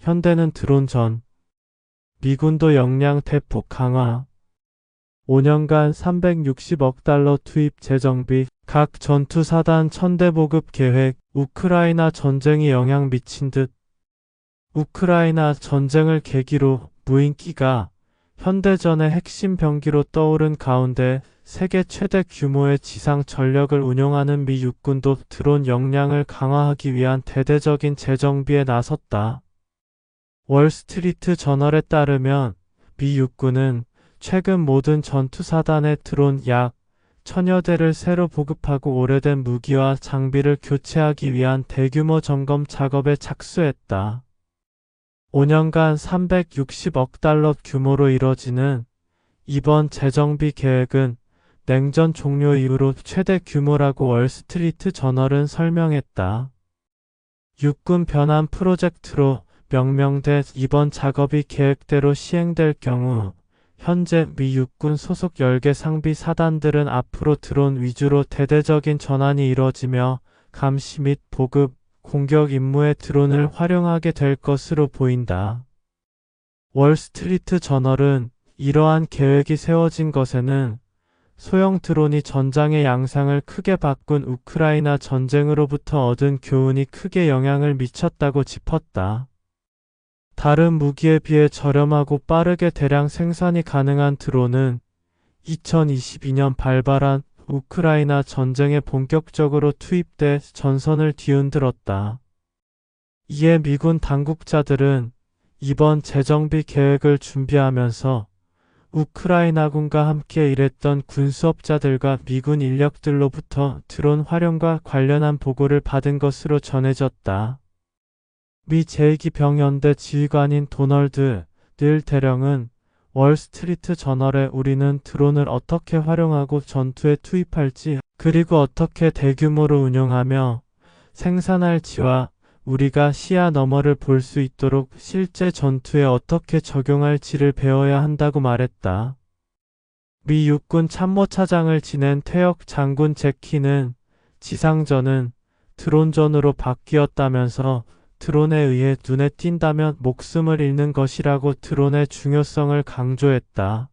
현대는 드론 전. 미군도 역량 대폭 강화. 5년간 360억 달러 투입 재정비, 각 전투 사단 천대 보급 계획, 우크라이나 전쟁이 영향 미친 듯. 우크라이나 전쟁을 계기로 무인기가 현대전의 핵심 병기로 떠오른 가운데 세계 최대 규모의 지상 전력을 운용하는 미 육군도 드론 역량을 강화하기 위한 대대적인 재정비에 나섰다. 월스트리트 저널에 따르면 미 육군은 최근 모든 전투사단의 드론 약 천여 대를 새로 보급하고 오래된 무기와 장비를 교체하기 위한 대규모 점검 작업에 착수했다. 5년간 360억 달러 규모로 이뤄지는 이번 재정비 계획은 냉전 종료 이후로 최대 규모라고 월스트리트 저널은 설명했다. 육군 변환 프로젝트로 명명된 이번 작업이 계획대로 시행될 경우 현재 미 육군 소속 10개 상비 사단들은 앞으로 드론 위주로 대대적인 전환이 이뤄지며 감시 및 보급, 공격 임무에 드론을 활용하게 될 것으로 보인다. 월스트리트 저널은 이러한 계획이 세워진 것에는 소형 드론이 전장의 양상을 크게 바꾼 우크라이나 전쟁으로부터 얻은 교훈이 크게 영향을 미쳤다고 짚었다. 다른 무기에 비해 저렴하고 빠르게 대량 생산이 가능한 드론은 2022년 발발한 우크라이나 전쟁에 본격적으로 투입돼 전선을 뒤흔들었다. 이에 미군 당국자들은 이번 재정비 계획을 준비하면서 우크라이나군과 함께 일했던 군수업자들과 미군 인력들로부터 드론 활용과 관련한 보고를 받은 것으로 전해졌다. 미 제2기 병연대 지휘관인 도널드 닐 대령은 월스트리트 저널에 우리는 드론을 어떻게 활용하고 전투에 투입할지 그리고 어떻게 대규모로 운용하며 생산할지와 우리가 시야 너머를 볼 수 있도록 실제 전투에 어떻게 적용할지를 배워야 한다고 말했다. 미 육군 참모차장을 지낸 퇴역 장군 제키는 지상전은 드론전으로 바뀌었다면서 드론에 의해 눈에 띈다면 목숨을 잃는 것이라고 드론의 중요성을 강조했다.